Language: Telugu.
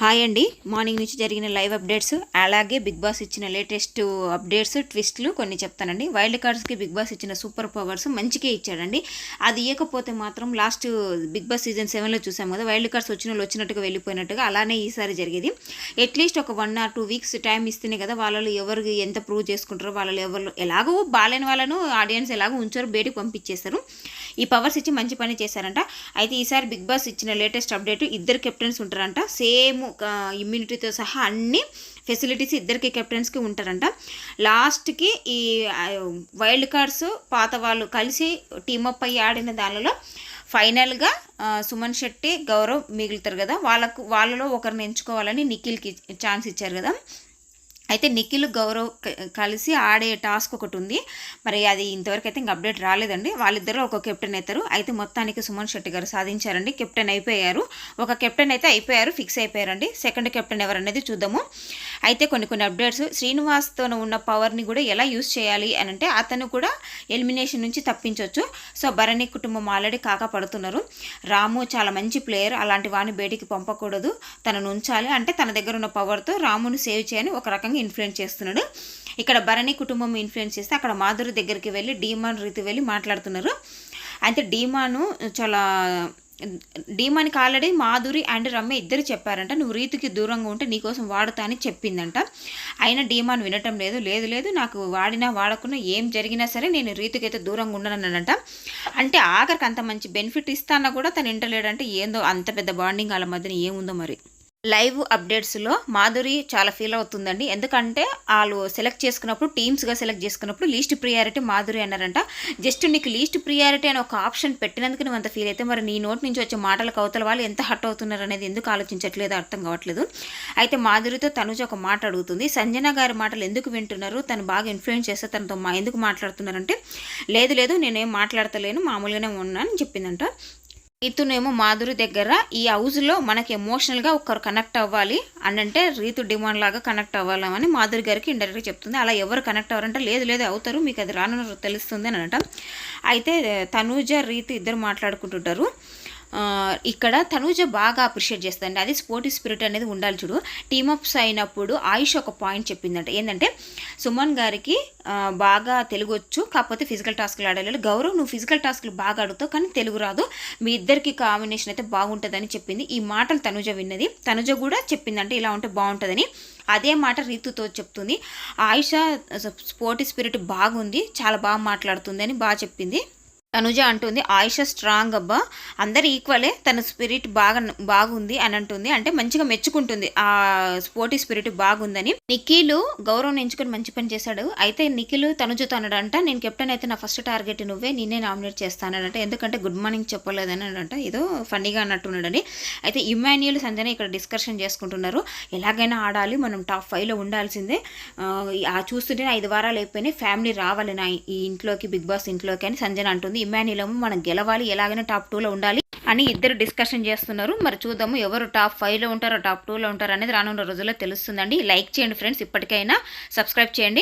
హాయ్ అండి. మార్నింగ్ నుంచి జరిగిన లైవ్ అప్డేట్స్ అలాగే బిగ్ బాస్ ఇచ్చిన లేటెస్ట్ అప్డేట్స్ ట్విస్ట్లు కొన్ని చెప్తానండి. వైల్డ్ కార్డ్స్కి బిగ్ బాస్ ఇచ్చిన సూపర్ పవర్స్ మంచిగా ఇచ్చాడండి. అది ఇవ్వకపోతే మాత్రం లాస్ట్ బిగ్ బాస్ సీజన్ సెవెన్లో చూసాం కదా వైల్డ్ కార్డ్స్ వచ్చిన వాళ్ళు వచ్చినట్టుగా వెళ్ళిపోయినట్టుగా అలానే ఈసారి జరిగేది. అట్లీస్ట్ ఒక one or two weeks time ఇస్తేనే కదా వాళ్ళు ఎవరు ఎంత ప్రూవ్ చేసుకుంటారో వాళ్ళు ఎవరు ఎలాగో బాలేని వాళ్ళను ఆడియన్స్ ఎలాగో ఉంచారు బయటకు పంపించేస్తారు. ఈ పవర్స్ ఇచ్చి మంచి పని చేశారంట. అయితే ఈసారి బిగ్ బాస్ ఇచ్చిన లేటెస్ట్ అప్డేట్ ఇద్దరు కెప్టెన్స్ ఉంటారంట. సేమ్ ఇమ్యూనిటీతో సహా అన్ని ఫెసిలిటీస్ ఇద్దరికి కెప్టెన్స్కి ఉంటారంట. లాస్ట్కి ఈ వైల్డ్ కార్డ్స్ పాత వాళ్ళు కలిసి టీమప్ అయ్యి ఆడిన దానిలో ఫైనల్గా సుమన్ శెట్టి గౌరవ్ మిగులుతారు కదా. వాళ్ళకు వాళ్ళలో ఒకరిని ఎంచుకోవాలని నిఖిల్కి ఛాన్స్ ఇచ్చారు కదా. అయితే నిఖిల్ గౌరవ్ కలిసి ఆడే టాస్క్ ఒకటి ఉంది. మరి అది ఇంతవరకు అయితే ఇంకా అప్డేట్ రాలేదండి. వాళ్ళిద్దరూ ఒక కెప్టెన్ అవుతారు అయితే మొత్తానికి సుమన్ శెట్టి గారు సాధించారండి. కెప్టెన్ అయిపోయారు. ఒక కెప్టెన్ అయితే అయిపోయారు. ఫిక్స్ అయిపోయారండి. సెకండ్ కెప్టెన్ ఎవరనేది చూద్దాము. అయితే కొన్ని కొన్ని అప్డేట్స్ శ్రీనివాస్తో ఉన్న పవర్ని కూడా ఎలా యూస్ చేయాలి అని అంటే అతను కూడా ఎలిమినేషన్ నుంచి తప్పించవచ్చు సో భరణి కుటుంబం ఆల్రెడీ కాక పడుతున్నారు. రాము చాలా మంచి ప్లేయర్. అలాంటి వాడిని బయటికి పంపకూడదు. తనను ఉంచాలి. అంటే తన దగ్గర ఉన్న పవర్తో రామును సేవ్ చేయని ఒక రకంగా ఇన్ఫ్లుయెన్స్ చేస్తున్నాడు. ఇక్కడ భరణి కుటుంబం ఇన్ఫ్లుయెన్స్ చేస్తే అక్కడ మాధురి దగ్గరికి వెళ్ళి డీమాన్ రీతి వెళ్ళి మాట్లాడుతున్నారు. అయితే డీమాను చాలా డీమానికి ఆల్రెడీ మాధురి అండ్ రమ్య ఇద్దరు చెప్పారంట నువ్వు రీతికి దూరంగా ఉంటే నీకోసం వాడుతా అని చెప్పిందంట. అయినా డీమాన్ వినటం లేదు లేదు లేదు నాకు వాడినా వాడకున్నా ఏం జరిగినా సరే నేను రీతికి అయితే దూరంగా ఉండనన్నానంట. అంటే ఆఖరికి అంత మంచి బెనిఫిట్ ఇస్తానా కూడా తను ఇంటలేడంటే ఏందో అంత పెద్ద బాండింగ్ వాళ్ళ మధ్యన ఏముందో మరి. లైవ్ అప్డేట్స్లో మాధురి చాలా ఫీల్ అవుతుందండి. ఎందుకంటే వాళ్ళు సెలెక్ట్ చేసుకున్నప్పుడు టీమ్స్గా సెలెక్ట్ చేసుకున్నప్పుడు లీస్ట్ ప్రియారిటీ మాధురి అన్నారంట. జస్ట్ నీకు లీస్ట్ ప్రియారిటీ అని ఒక ఆప్షన్ పెట్టినందుకు నువ్వు అంత ఫీల్ అయితే మరి నీ నోటి నుంచి వచ్చే మాటలకు అవతల వాళ్ళు ఎంత హట్ అవుతున్నారు అనేది ఎందుకు ఆలోచించట్లేదు అర్థం కావట్లేదు. అయితే మాధురితో తనుజ ఒక మాట అడుగుతుంది. సంజన గారి మాటలు ఎందుకు వింటున్నారు? తను బాగా ఇన్ఫ్లుయెన్స్ చేస్తే తనతో మా ఎందుకు మాట్లాడుతున్నారంటే లేదు లేదు నేనేం మాట్లాడతలేను మామూలుగానే ఉన్నాను చెప్పిందంట. రీతునేమో మాధురి దగ్గర ఈ హౌస్లో మనకి ఎమోషనల్గా ఒకరు కనెక్ట్ అవ్వాలి అని అంటే రీతు డిమాండ్ లాగా కనెక్ట్ అవ్వాలని మాధురి గారికి ఇండైరెక్ట్గా చెప్తుంది. అలా ఎవరు కనెక్ట్ అవ్వారంటే లేదు లేదు అవుతారు మీకు అది రానున్న తెలుస్తుంది అని అనట. అయితే తనూజ రీతు ఇద్దరు మాట్లాడుకుంటుంటారు. ఇక్కడ తనూజ బాగా అప్రిషియేట్ చేస్తుందండి. అది స్పోర్టివ్ స్పిరిట్ అనేది ఉండాలి చూడు. టీమప్స్ అయినప్పుడు ఆయుష్ ఒక పాయింట్ చెప్పిందంట. ఏంటంటే సుమన్ గారికి బాగా తెలుగు వచ్చు కాకపోతే ఫిజికల్ టాస్క్లు ఆడలేదు గౌరవ్ నువ్వు ఫిజికల్ టాస్క్లు బాగా ఆడుతావు కానీ తెలుగు రాదు. మీ ఇద్దరికి కాంబినేషన్ అయితే బాగుంటుందని చెప్పింది. ఈ మాటలు తనుజ విన్నది. తనుజ కూడా చెప్పిందంటే ఇలా ఉంటే బాగుంటుందని. అదే మాట రీతుతో చెప్తుంది. ఆయుష స్పోర్టివ్ స్పిరిట్ బాగుంది చాలా బాగా మాట్లాడుతుంది అని బాగా చెప్పింది. తనుజ అంటుంది ఆయుష స్ట్రాంగ్ అబ్బా. అందరు ఈక్వలే తన స్పిరిట్ బాగా బాగుంది అని అంటుంది. అంటే మంచిగా మెచ్చుకుంటుంది. ఆ స్పోర్టి స్పిరిట్ బాగుందని. నిఖిలు గౌరవం ఎంచుకొని మంచి పని చేశాడు. అయితే నిఖిల్ తనుజతో తనడంట నేను కెప్టెన్ అయితే నా ఫస్ట్ టార్గెట్ నువ్వే నేనే నామినేట్ చేస్తానంట ఎందుకంటే గుడ్ మార్నింగ్ చెప్పలేదని అంట. ఏదో ఫన్నీగా అన్నట్టున్నాడని. అయితే ఇమాన్యుల్ సంజన ఇక్కడ డిస్కషన్ చేసుకుంటున్నారు. ఎలాగైనా ఆడాలి మనం టాప్ ఫైవ్లో ఉండాల్సిందే. ఆ చూస్తుంటే ఐదు వారాలు అయిపోయినాయి ఫ్యామిలీ రావాలి నా ఈ ఇంట్లోకి బిగ్ బాస్ ఇంట్లోకి అని సంజన అంటుంది. ఇమాన్యులము మనం గెలవాలి ఎలాగైనా టాప్ టూలో ఉండాలి అని ఇద్దరు డిస్కషన్ చేస్తున్నారు. మరి చూద్దాము ఎవరు టాప్ ఫైవ్లో ఉంటారో టాప్ టూలో ఉంటారో అనేది రానున్న రోజుల్లో తెలుస్తుందండి. లైక్ చేయండి ఫ్రెండ్స్ ఇప్పటికైనా సబ్స్క్రైబ్ చేయండి.